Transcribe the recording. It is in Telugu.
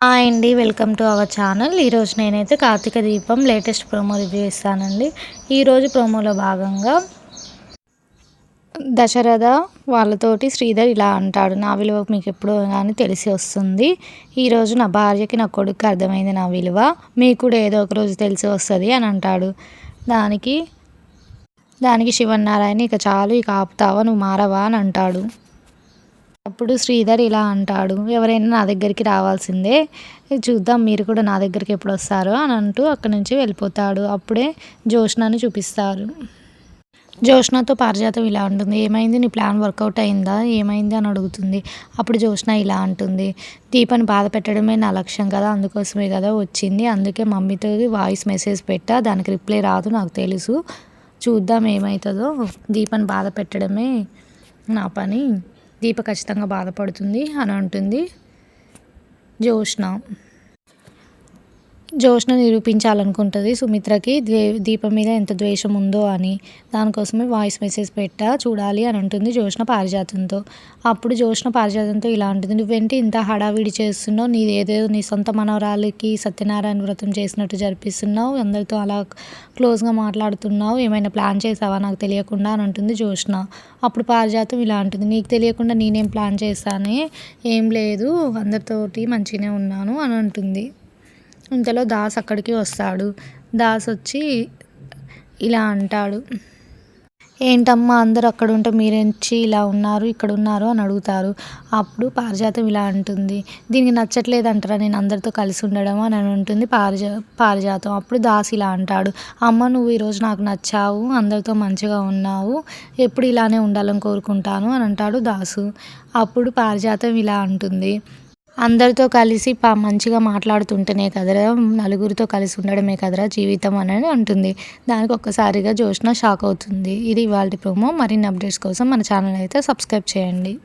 హాయ్ అండి వెల్కమ్ టు అవర్ ఛానల్. ఈరోజు నేనైతే కార్తీక దీపం లేటెస్ట్ ప్రోమో రివ్యూ ఇస్తానండి ఈరోజు ప్రోమోలో భాగంగా దశరథ వాళ్ళతోటి శ్రీధర్ ఇలా అంటాడు నా విలువ మీకు ఎప్పుడో కానీ తెలిసి వస్తుంది. ఈరోజు నా భార్యకి నా కొడుకు అర్థమైంది నా విలువ. మీకు కూడా ఏదో ఒక రోజు తెలిసి వస్తుంది అని అంటాడు. దానికి దానికి శివన్నారాయణ ఇక చాలు ఇక ఆపుతావా నువ్వు మారవా అని అంటాడు. అప్పుడు శ్రీధర్ ఇలా అంటాడు ఎవరైనా నా దగ్గరికి రావాల్సిందే చూద్దాం మీరు కూడా నా దగ్గరికి ఎప్పుడు వస్తారో అని అంటూ అక్కడి నుంచి వెళ్ళిపోతాడు. అప్పుడే జోష్నాను చూపిస్తారు. జోష్నాతో పారిజాతం ఇలా ఉంటుంది ఏమైంది? నీ ప్లాన్ వర్కౌట్ అయిందా? ఏమైంది? అని అడుగుతుంది. అప్పుడు జ్యోష్ణ ఇలా అంటుంది దీపని బాధ పెట్టడమే నా లక్ష్యం కదా అందుకోసమే కదా వచ్చింది. అందుకే మమ్మీతో వాయిస్ మెసేజ్ పెట్టా దానికి రిప్లై రాదు నాకు తెలుసు. చూద్దాం ఏమవుతుందో దీపని బాధ పెట్టడమే నా పని. దీప ఖచ్చితంగా బాధపడుతుంది అని అంటుంది. జ్యోష్ణ జోష్ను నిరూపించాలనుకుంటుంది. సుమిత్రకి ద్వే దీపం మీద ఎంత ద్వేషం ఉందో అని. దానికోసమే వాయిస్ మెసేజ్ పెట్టా. చూడాలి అని అంటుంది జోష్ణ పారిజాతంతో. అప్పుడు జోష్ణ పారిజాతంతో ఇలా అంటుంది నువ్వేంటి ఇంత హడావిడి చేస్తున్నావు? నీ ఏదేదో నీ సొంత మనవరాలకి సత్యనారాయణ వ్రతం చేసినట్టు జరిపిస్తున్నావు. అందరితో అలా క్లోజ్గా మాట్లాడుతున్నావు. ఏమైనా ప్లాన్ చేసావా? నాకు తెలియకుండా అని అంటుంది జ్యోష్ణ అప్పుడు పారిజాతం ఇలా అంటుంది నీకు తెలియకుండా నేనేం ప్లాన్ చేశానే? ఏం లేదు. అందరితోటి మంచిగానే ఉన్నాను అని అంటుంది. ఇంతలో దాస్ అక్కడికి వస్తాడు. దాస్ వచ్చి ఇలా అంటాడు. ఏంటమ్మా అందరు అక్కడ ఉంటే మీరెంచి ఇలా ఉన్నారు ఇక్కడ ఉన్నారు అని అడుగుతారు. అప్పుడు పారిజాతం ఇలా అంటుంది. దీనికి నచ్చట్లేదు అంటారా నేను అందరితో కలిసి ఉండడం అని ఉంటుంది పారిజా పారిజాతం. అప్పుడు దాస్ ఇలా అంటాడు. అమ్మ నువ్వు ఈరోజు నాకు నచ్చావు అందరితో మంచిగా ఉన్నావు ఎప్పుడు ఇలానే ఉండాలని కోరుకుంటాను అని అంటాడు దాసు. అప్పుడు పారిజాతం ఇలా అంటుంది. అందరితో కలిసి పా మంచిగా మాట్లాడుతుంటేనే కదరా నలుగురితో కలిసి ఉండడమే కదరా జీవితం అని అంటుంది. దానికి ఒక్కసారిగా జోష్న షాక్ అవుతుంది. ఇది ఇవాళ ప్రోమో. మరిన్ని అప్డేట్స్ కోసం మన ఛానల్ అయితే సబ్స్క్రైబ్ చేయండి.